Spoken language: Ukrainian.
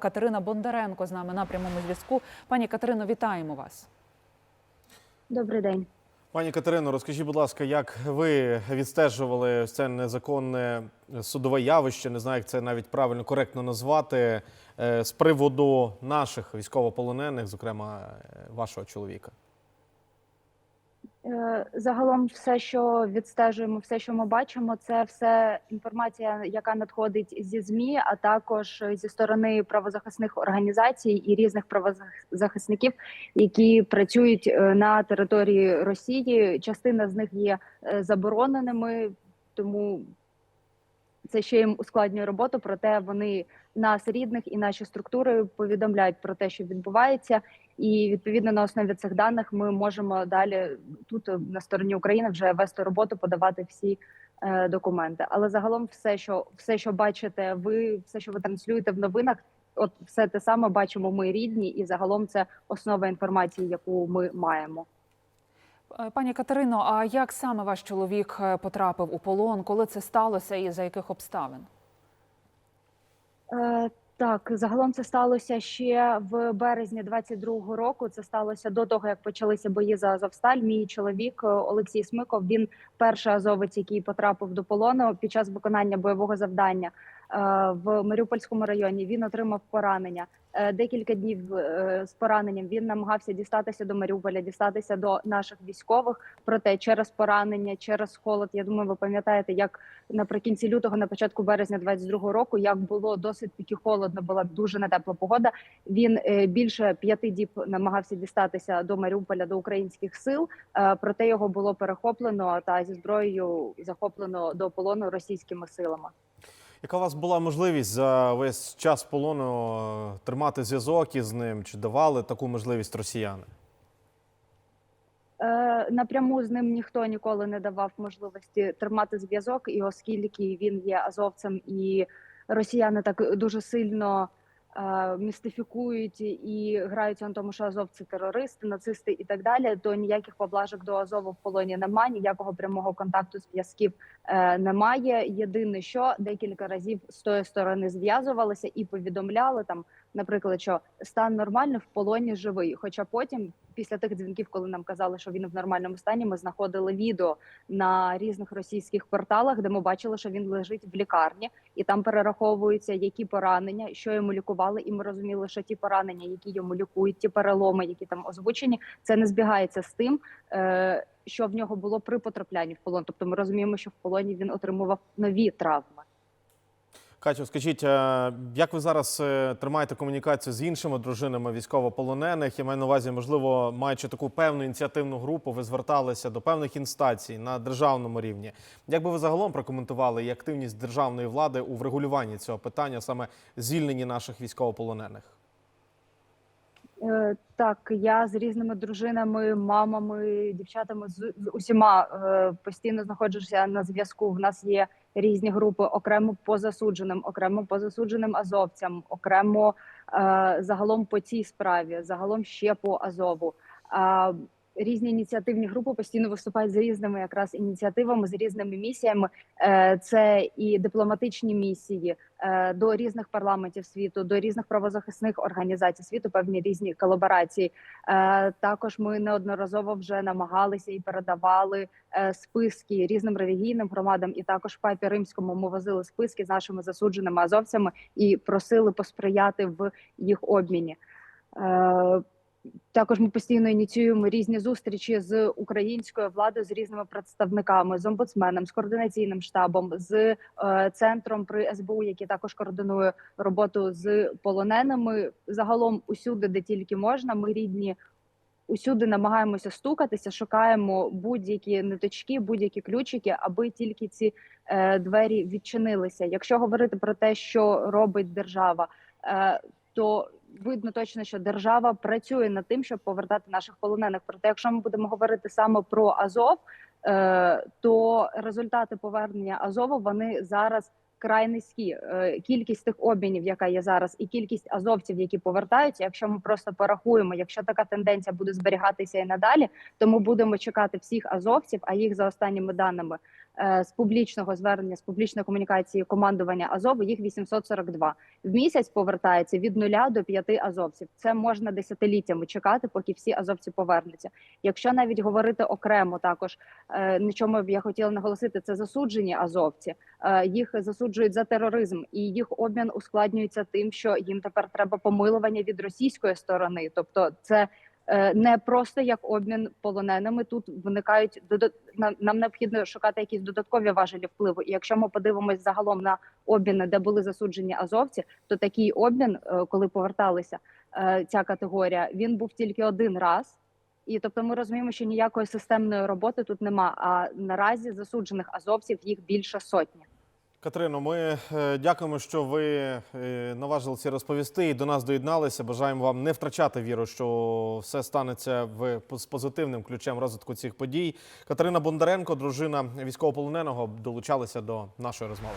Катерина Бондаренко з нами на прямому зв'язку. Пані Катерино, вітаємо вас. Добрий день. Пані Катерино, розкажіть, будь ласка, як ви відстежували це незаконне судове явище? Не знаю, як це навіть правильно коректно назвати е, з приводу наших військовополонених, зокрема е, вашого чоловіка. Е, Загалом, все, що відстежуємо, все, що ми бачимо, це все інформація, яка надходить зі змі, а також зі сторони правозахисних організацій і різних правозахисників, які працюють е, на території Росії. Частина з них є е, забороненими, тому це ще їм ускладнює роботу. Проте вони нас рідних і наші структури повідомляють про те, що відбувається. І відповідно на основі цих даних ми можемо далі тут е, на стороні України вже вести роботу, подавати всі е, документи. Але загалом, все, що все, що бачите, ви все, що ви транслюєте в новинах, от все те саме бачимо ми рідні, і загалом це основа інформації, яку ми маємо. Е, Пані Катерино, а як саме ваш чоловік е, потрапив у полон? Коли це сталося і за яких обставин? Е, так, загалом це сталося ще в березні 22-го року. Це сталося до того, як почалися бої за Азовсталь. Мій чоловік Олексій Смиков. Він перший азовець, який потрапив до полону під час виконання бойового завдання в Маріупольському районі. Він отримав поранення. Е, Декілька днів е, з пораненням він намагався дістатися до Маріуполя, дістатися до наших військових. Проте через поранення, через холод. Я думаю, ви пам'ятаєте, як наприкінці лютого, на початку березня 22-го року, як було досить таки холодно, була дуже нетепла погода. Він е, більше п'яти діб намагався дістатися до Маріуполя до українських сил. е, Проте його було перехоплено та зі зброєю захоплено до полону російськими силами. Яка у вас була можливість за весь час полону е, тримати зв'язок із ним? Чи давали таку можливість росіяни? Е, напряму з ним ніхто ніколи не давав можливості тримати зв'язок, і оскільки він є азовцем, і росіяни так дуже сильно містифікують і граються на тому, що азовці терористи, нацисти і так далі, то ніяких поблажок до Азову в полоні немає, ніякого прямого контакту зв'язків п'язків немає. Єдине, що декілька разів з тої сторони зв'язувалися і повідомляли там, наприклад, що стан нормальний в полоні живий. Хоча потім, після тих дзвінків, коли нам казали, що він в нормальному стані, ми знаходили відео на різних російських порталах, де ми бачили, що він лежить в лікарні, і там перераховуються які поранення, що йому лікували, і ми розуміли, що ті поранення, які йому лікують, ті переломи, які там озвучені, це не збігається з тим. Е- що в нього було при потраплянні в полон, тобто ми розуміємо, що в полоні він отримував нові травми. Катю, скажіть, е, як ви зараз е, тримаєте комунікацію з іншими дружинами військовополонених? Я маю на увазі, можливо, маючи таку певну ініціативну групу, ви зверталися до певних інстанцій на державному рівні. Як би ви загалом прокоментували і активність державної влади у врегулюванні цього питання, саме звільненні наших військовополонених? Е, Так, я з різними дружинами, мамами, дівчатами з, усіма е, постійно знаходжуся на зв'язку. В нас є різні групи окремо по засудженим, окремо по засудженим азовцям, окремо е, загалом по цій справі, загалом ще по Азову. Різні ініціативні групи постійно виступають з різними якраз ініціативами, з різними місіями. Е, Це і дипломатичні місії е, до різних парламентів світу, до різних правозахисних організацій світу, певні різні колаборації. Е, Також ми неодноразово вже намагалися і передавали списки різним релігійним громадам, і також папі римському ми возили списки з нашими засудженими азовцями і просили посприяти в їх обміні. Також ми постійно ініціюємо різні зустрічі з українською владою, з різними представниками, з омбудсменом, з координаційним штабом, з е, центром при СБУ, який також координує роботу з полоненими. Загалом, усюди, де тільки можна, ми рідні. Усюди намагаємося стукатися, шукаємо будь-які ниточки, будь-які ключики, аби тільки ці е, двері відчинилися. Якщо говорити про те, що робить держава, е, то видно точно, що держава працює над тим, щоб повертати наших полонених. Проте, якщо ми будемо говорити саме про Азов, е, то результати повернення Азову вони зараз край низькі. Е, Кількість тих обмінів, яка є зараз, і кількість азовців, які повертаються. Якщо ми просто порахуємо, якщо така тенденція буде зберігатися і надалі, то ми будемо чекати всіх азовців. А їх за останніми даними з публічного звернення, з публічної комунікації командування Азову їх 842. В місяць повертається від нуля до п'яти азовців. Це можна десятиліттями чекати, поки всі азовці повернуться. Якщо навіть говорити окремо, також е, на чому б я хотіла наголосити, це засуджені азовці. Е, Їх засуджують за тероризм, і їх обмін ускладнюється тим, що їм тепер треба помилування від російської сторони. Тобто, це е, не просто як обмін полоненими. Тут виникають нам необхідно шукати якісь додаткові важелі впливу. І якщо ми подивимось загалом на обміни, де були засуджені азовці, то такий обмін, е, коли поверталися е, ця категорія, він був тільки один раз. І тобто ми розуміємо, що ніякої системної роботи тут нема. А наразі засуджених азовців їх більше сотні. Катерино, ми е, дякуємо, що ви е, наважилися розповісти і до нас доєдналися. Бажаємо вам не втрачати віру, що все станеться в з позитивним ключем розвитку цих подій. Катерина Бондаренко, дружина військовополоненого, долучалися до нашої розмови.